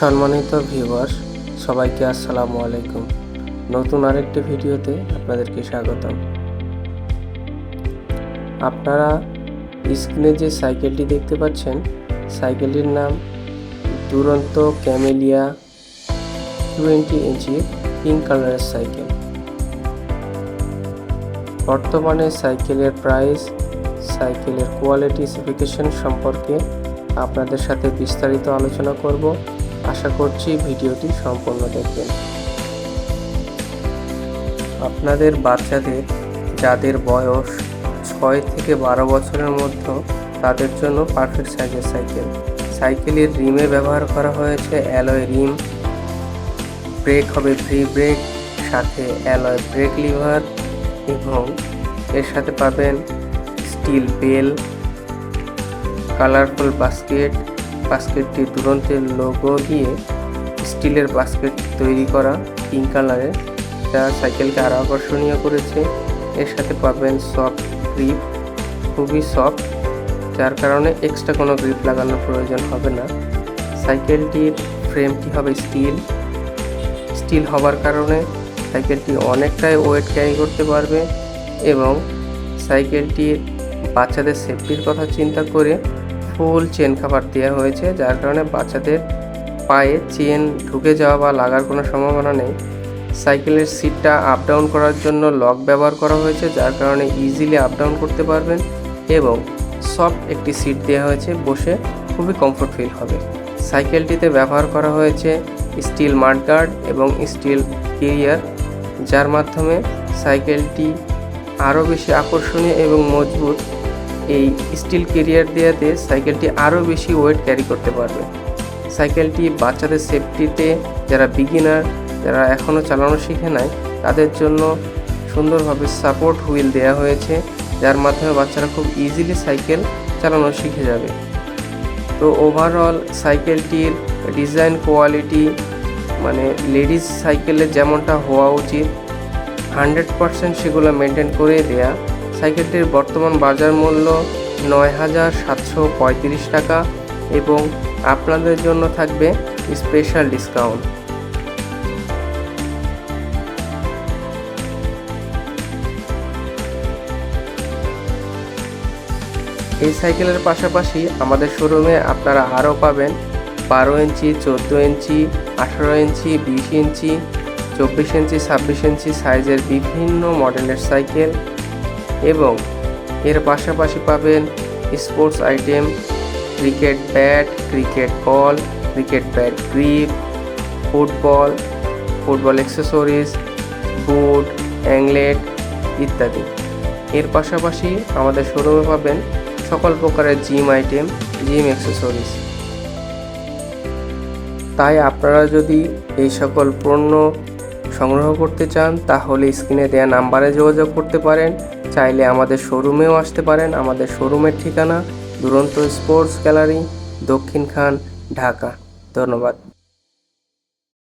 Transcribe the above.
সম্মানিত ভিউয়ার্স সবাইকে আসসালামু আলাইকুম। নতুন আরেকটি ভিডিওতে আপনাদেরকে স্বাগতম। আপনারা স্ক্রিনে যে সাইকেলটি দেখতে পাচ্ছেন, সাইকেলটির নাম দুরন্ত ক্যামেলিয়া টোয়েন্টি ইঞ্চির পিঙ্ক কালারের সাইকেল। বর্তমানে সাইকেলের প্রাইস, সাইকেলের কোয়ালিটি স্পেসিফিকেশন সম্পর্কে আপনাদের সাথে বিস্তারিত আলোচনা করব। আশা করছি ভিডিওটি সম্পূর্ণ দেখবেন। আপনাদের বাচ্চাদের, যাদের বয়স ছয় থেকে বারো বছরের মধ্যে, তাদের জন্য পারফেক্ট সাইজের সাইকেল। সাইকেলের রিমে ব্যবহার করা হয়েছে অ্যালয় রিম। ব্রেক হবে ফ্রি ব্রেক সাথে অ্যালয় ব্রেক লিভার এবং এর সাথে পাবেন স্টিল বেল কালারফুল বাস্কেট বাস্কেটটি দুরন্তের লোগো দিয়ে স্টিলের বাস্কেট তৈরি করা পিঙ্ক কালারের যা সাইকেলকে আরও আকর্ষণীয় করেছে। এর সাথে পাবেন সফট গ্রিপ খুবই সফট যার কারণে এক্সট্রা কোনো গ্রিপ লাগানোর প্রয়োজন হবে না। সাইকেলটির ফ্রেমটি হবে স্টিল স্টিল হবার কারণে সাইকেলটি অনেকটাই ওয়েট ক্যারি করতে পারবে এবং সাইকেলটির বাচ্চাদের সেফটির কথা চিন্তা করে ফুল চেন কাভার দেওয়া হয়েছে, যার কারণে বাচ্চাদের পায়ে চেন ঢুকে যাওয়া বা লাগার কোনো সম্ভাবনা নেই। সাইকেলের সিটটা আপ ডাউন করার জন্য লক ব্যবহার করা হয়েছে, যার কারণে ইজিলি আপ ডাউন করতে পারবেন এবং সফট একটি সিট দেওয়া হয়েছে, বসে খুবই কমফোর্ট ফিল হবে। সাইকেলটিতে ব্যবহার করা হয়েছে স্টিল মাডগার্ড এবং স্টিল কেরিয়ার যার মাধ্যমে সাইকেলটি আরও বেশি আকর্ষণীয় এবং মজবুত এই স্টিল কেরিয়ার দেওয়াতে সাইকেলটি আরও বেশি ওয়েট ক্যারি করতে পারবে। সাইকেলটি বাচ্চাদের সেফটিতে, যারা বিগিনার যারা এখনও চালানো শিখে নাই, তাদের জন্য সুন্দরভাবে সাপোর্ট হুইল দেওয়া হয়েছে, যার মাধ্যমে বাচ্চারা খুব ইজিলি সাইকেল চালানো শিখে যাবে। তো ওভারঅল সাইকেলটির ডিজাইন কোয়ালিটি মানে লেডিস সাইকেলে যেমনটা হওয়া উচিত হান্ড্রেড পারসেন্ট সেগুলো মেনটেন করে দেয়া। সাইকেলটির বর্তমান বাজার মূল্য নয় হাজার সাতশো পঁয়ত্রিশ টাকা এবং আপনাদের জন্য থাকবে স্পেশাল ডিসকাউন্ট। এই সাইকেলের পাশাপাশি আমাদের শোরুমে আপনারা আরও পাবেন বারো ইঞ্চি, চোদ্দ ইঞ্চি, আঠারো ইঞ্চি, বিশ ইঞ্চি, চব্বিশ ইঞ্চি, ছাব্বিশ ইঞ্চি সাইজের বিভিন্ন মডেলের সাইকেল। এবং এর পাশাপাশি পাবেন sports item, cricket bat, cricket ball, cricket bat grip, football football accessories boot anklet ইত্যাদি। এর পাশাপাশি আমাদের শোরুমে পাবেন সকল প্রকারের জিম আইটেম জিম অ্যাক্সেসরিজ তাই আপনারা যদি এই সকল পণ্য সংগ্রহ করতে চান, তাহলে স্ক্রিনে দেওয়া নাম্বারে যোগাযোগ করতে পারেন। চাইলে আমাদের শোরুমেও আসতে পারেন। আমাদের শোরুমের ঠিকানা দুরন্ত স্পোর্টস গ্যালারি, দক্ষিণ খান, ঢাকা। ধন্যবাদ।